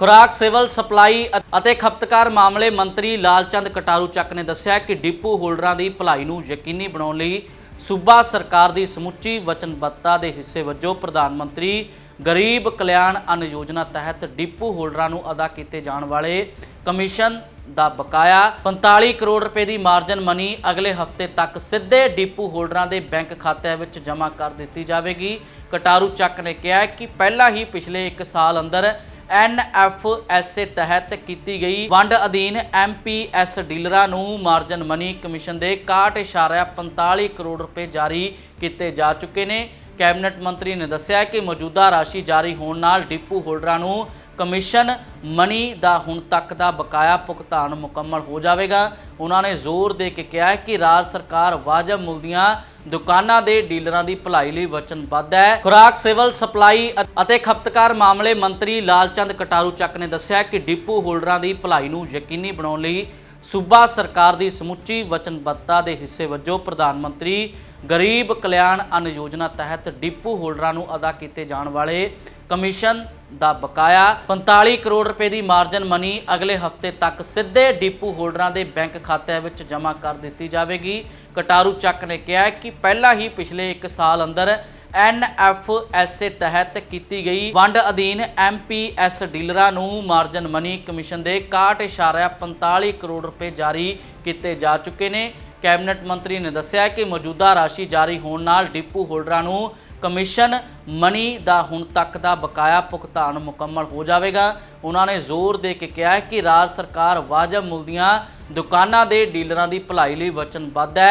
ਖੁਰਾਕ, civil supply ਅਤੇ ਖਪਤਕਾਰ ਮਾਮਲੇ ਮੰਤਰੀ ਲਾਲਚੰਦ ਕਟਾਰੂ ਚੱਕ ਨੇ ਦੱਸਿਆ ਕਿ ਡਿਪੂ ਹੋਲਡਰਾਂ ਦੀ ਭਲਾਈ ਨੂੰ ਯਕੀਨੀ ਬਣਾਉਣ ਲਈ ਸੂਬਾ ਸਰਕਾਰ ਦੀ ਸਮੁੱਚੀ ਵਚਨਬੱਧਤਾ ਦੇ ਹਿੱਸੇ ਵਜੋਂ ਪ੍ਰਧਾਨ ਮੰਤਰੀ ਗਰੀਬ ਕਲਿਆਣ ਅੰਨ ਯੋਜਨਾ ਤਹਿਤ ਡਿਪੂ ਹੋਲਡਰਾਂ ਨੂੰ ਅਦਾ ਕੀਤੇ ਜਾਣ ਵਾਲੇ ਕਮਿਸ਼ਨ ਦਾ ਬਕਾਇਆ 45 ਕਰੋੜ ਰੁਪਏ ਦੀ ਮਾਰਜਨ ਮਨੀ ਅਗਲੇ ਹਫ਼ਤੇ ਤੱਕ ਸਿੱਧੇ ਡਿਪੂ ਹੋਲਡਰਾਂ ਦੇ ਬੈਂਕ ਖਾਤਿਆਂ ਵਿੱਚ ਜਮ੍ਹਾਂ ਕਰ ਦਿੱਤੀ ਜਾਵੇਗੀ। ਕਟਾਰੂ ਚੱਕ ਨੇ ਕਿਹਾ ਕਿ ਪਹਿਲਾਂ ਹੀ ਪਿਛਲੇ 1 ਸਾਲ ਅੰਦਰ ਐਨਐਫਐਸਏ ਤਹਿਤ ਕੀਤੀ ਗਈ ਵੰਡ ਅਧੀਨ ਐਮਪੀਐਸ ਡੀਲਰਾਂ ਨੂੰ ਮਾਰਜਨ ਮਨੀ ਕਮਿਸ਼ਨ ਦੇ 61.45 ਕਰੋੜ ਰੁਪਏ ਜਾਰੀ ਕੀਤੇ ਜਾ ਚੁੱਕੇ ਨੇ। ਕੈਬਨਿਟ ਮੰਤਰੀ ਨੇ ਦੱਸਿਆ ਕਿ ਮੌਜੂਦਾ ਰਾਸ਼ੀ ਜਾਰੀ ਹੋਣ ਨਾਲ ਡਿਪੂ ਹੋਲਡਰਾਂ ਨੂੰ ਕਮਿਸ਼ਨ ਮਨੀ ਦਾ ਹੁਣ ਤੱਕ ਦਾ ਬਕਾਇਆ ਭੁਗਤਾਨ ਮੁਕੰਮਲ ਹੋ ਜਾਵੇਗਾ। ਉਹਨਾਂ ਨੇ ਜ਼ੋਰ ਦੇ ਕੇ ਕਿਹਾ ਕਿ ਰਾਜ ਸਰਕਾਰ ਵਾਜਬ ਮੁੱਲ ਦੀਆਂ ਦੁਕਾਨਾਂ ਦੇ ਡੀਲਰਾਂ ਦੀ ਭਲਾਈ ਲਈ ਵਚਨਬੱਧ ਹੈ। ਖੁਰਾਕ, ਸਿਵਲ ਸਪਲਾਈ ਅਤੇ ਖਪਤਕਾਰ ਮਾਮਲੇ ਮੰਤਰੀ ਲਾਲਚੰਦ ਕਟਾਰੂ ਚੱਕ ਨੇ ਦੱਸਿਆ ਕਿ ਡਿਪੂ ਹੋਲਡਰਾਂ ਦੀ ਭਲਾਈ ਨੂੰ ਯਕੀਨੀ ਬਣਾਉਣ ਲਈ ਸੂਬਾ ਸਰਕਾਰ ਦੀ ਸਮੁੱਚੀ ਵਚਨਬੱਧਤਾ ਦੇ ਹਿੱਸੇ ਵਜੋਂ ਪ੍ਰਧਾਨ ਮੰਤਰੀ ਗਰੀਬ ਕਲਿਆਣ ਅੰਨ ਯੋਜਨਾ ਤਹਿਤ ਡਿਪੂ ਹੋਲਡਰਾਂ ਨੂੰ ਅਦਾ ਕੀਤੇ ਜਾਣ ਵਾਲੇ ਕਮਿਸ਼ਨ ਦਾ ਬਕਾਇਆ 45 ਕਰੋੜ ਰੁਪਏ ਦੀ ਮਾਰਜਨ ਮਨੀ ਅਗਲੇ ਹਫ਼ਤੇ ਤੱਕ ਸਿੱਧੇ ਡਿਪੂ ਹੋਲਡਰਾਂ ਦੇ ਬੈਂਕ ਖਾਤਿਆਂ ਵਿੱਚ ਜਮ੍ਹਾਂ ਕਰ ਦਿੱਤੀ ਜਾਵੇਗੀ। ਕਟਾਰੂ ਚੱਕ ਨੇ ਕਿਹਾ ਕਿ ਪਹਿਲਾਂ ਹੀ ਪਿਛਲੇ 1 ਸਾਲ ਅੰਦਰ ਐਨਐਫਐਸਏ ਤਹਿਤ ਕੀਤੀ ਗਈ ਵੰਡ ਅਧੀਨ ਐਮਪੀਐਸ ਡੀਲਰਾਂ ਨੂੰ ਮਾਰਜਨ ਮਨੀ ਕਮਿਸ਼ਨ ਦੇ 61.45 ਕਰੋੜ ਰੁਪਏ ਜਾਰੀ ਕੀਤੇ ਜਾ ਚੁੱਕੇ ਨੇ। ਕੈਬਨਿਟ ਮੰਤਰੀ ਨੇ ਦੱਸਿਆ ਕਿ ਮੌਜੂਦਾ ਰਾਸ਼ੀ ਜਾਰੀ ਹੋਣ ਨਾਲ ਡਿਪੂ ਹੋਲਡਰਾਂ ਨੂੰ ਕਮਿਸ਼ਨ ਮਨੀ ਦਾ ਹੁਣ ਤੱਕ ਦਾ ਬਕਾਇਆ ਭੁਗਤਾਨ ਮੁਕੰਮਲ ਹੋ ਜਾਵੇਗਾ। ਉਹਨਾਂ ਨੇ ਜ਼ੋਰ ਦੇ ਕੇ ਕਿਹਾ ਹੈ ਕਿ ਰਾਜ ਸਰਕਾਰ ਵਾਜਬ ਮੁੱਲ ਦੀਆਂ ਦੁਕਾਨਾਂ ਦੇ ਡੀਲਰਾਂ ਦੀ ਭਲਾਈ ਲਈ ਵਚਨਬੱਧ ਹੈ।